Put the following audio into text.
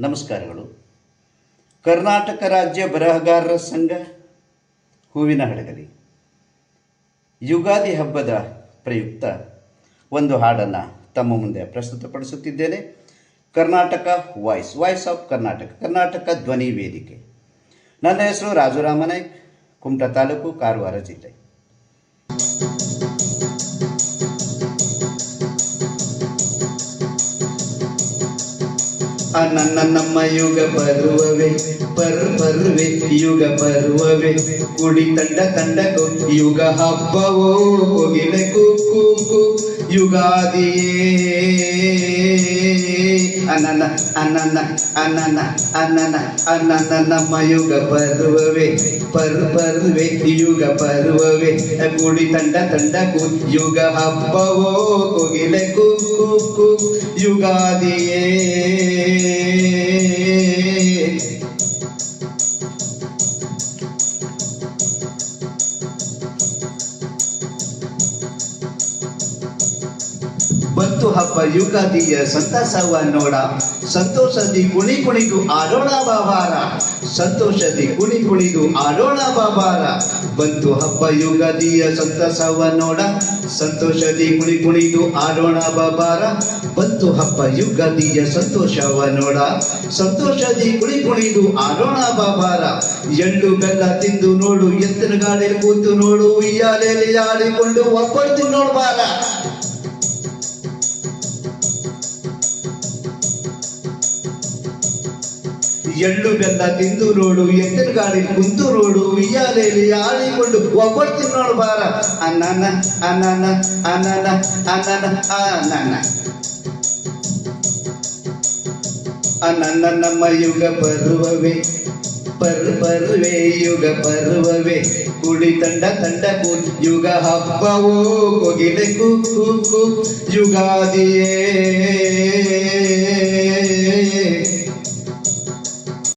ನಮಸ್ಕಾರಗಳು. ಕರ್ನಾಟಕ ರಾಜ್ಯ ಬರಹಗಾರರ ಸಂಘ ಹೂವಿನ ಹಡಗಲಿ. ಯುಗಾದಿ ಹಬ್ಬದ ಪ್ರಯುಕ್ತ ಒಂದು ಹಾಡನ್ನು ತಮ್ಮ ಮುಂದೆ ಪ್ರಸ್ತುತಪಡಿಸುತ್ತಿದ್ದೇನೆ. Karnataka voice voice of Karnataka Karnataka ಧ್ವನಿ ವೇದಿಕೆ. ನನ್ನ ಹೆಸರು ರಾಜುರಾಮನೇ, ಕುಮಟಾ ತಾಲೂಕು ಕಾರವಾರ ಜಿಲ್ಲೆ. ನನ್ನ ನಮ್ಮ ಯುಗ ಪರ್ವವೇ ಪರ್ ಪರ್ವೆ ಯುಗ ಪರ್ವವೇ ಕುಡಿ ತಂಡ ತಂಡಕ್ಕೂ ಯುಗ ಹಬ್ಬವೋ ಹೋಗಿಲೆ ಕುಕ್ಕು ಯುಗಾದಿಯೇ. ಅನನ ಅನನ ಅನನ ಅನನ ಅನನ ನಮ್ಮ ಯುಗ ಪರ್ವವೇ ಪರ್ ಪರ್ವೆ ಯುಗ ಪರ್ವವೇ ಕುಡಿ ತಂಡ ತಂಡಕ್ಕೂ ಯುಗ ಹಬ್ಬವೋ ಕೋಗಿಲೆ ಕುಕ್ಕು ಯುಗಾದಿಯೇ. ಬಂತು ಹಬ್ಬ ಯುಗಾದಿಯ ಸಂತಸವ ನೋಡ. ಸಂತೋಷದಿ ಕುಣಿ ಕುಣಿದು ಆಡೋಣ ಬಾಬಾರ. ಸಂತೋಷದಿ ಕುಣಿ ಕುಣಿದು ಆಡೋಣ ಬಾಬಾರ. ಬಂತು ಹಬ್ಬ ಯುಗಾದಿಯ ಸಂತಸವ ನೋಡ. ಸಂತೋಷದಿ ಕುಣಿ ಕುಣಿದು ಆಡೋಣ ಬಾಬಾರ. ಬಂತು ಹಬ್ಬ ಯುಗಾದಿಯ ಸಂತೋಷವ ನೋಡ. ಸಂತೋಷದಿ ಕುಣಿ ಕುಣಿದು ಆಡೋಣ ಬಾಬಾರ. ಎಳ್ಳು ಬೆಲ್ಲ ತಿಂದು ನೋಡು, ಎತ್ತಿನ ಗಾಳಿ ಕೂತು ನೋಡು, ಉಯ್ಯಾಲೆಯಲ್ಲಿ ಆಡಿಕೊಂಡು ಒಬ್ಬರ್ದು ನೋಡ್ಬಾರ. ಎಳ್ಳು ಬೆಲ್ಲ ತಿಂದು ನೋಡು ಎತ್ತಿನ ಗಾಡಿ ಕುಂತು ನೋಡು ಉಯ್ಯಾಲೆಯಲ್ಲಿ ಆಡಿಕೊಂಡು ಒಬ್ಬರ್ತೀನಿ ನೋಡ್ಬಾರ ಅನ್ನನ ಅನ್ನನ ಅನ್ನನ ಅನ್ನನ ಅನ್ನನ ಅನನ್ನ ನಮ್ಮ ಯುಗ ಪರ್ವವೇ ಪರ್ ಪರ್ವೇ ಯುಗ ಪರ್ವವೇ ಕುಡಿ ತಂಡ ತಂಡ ಕು ಯುಗ ಹಬ್ಬವೋ ಕೊಗಿಲೆ ಕು ಕು ಕು ಯುಗಾದಿಯೇ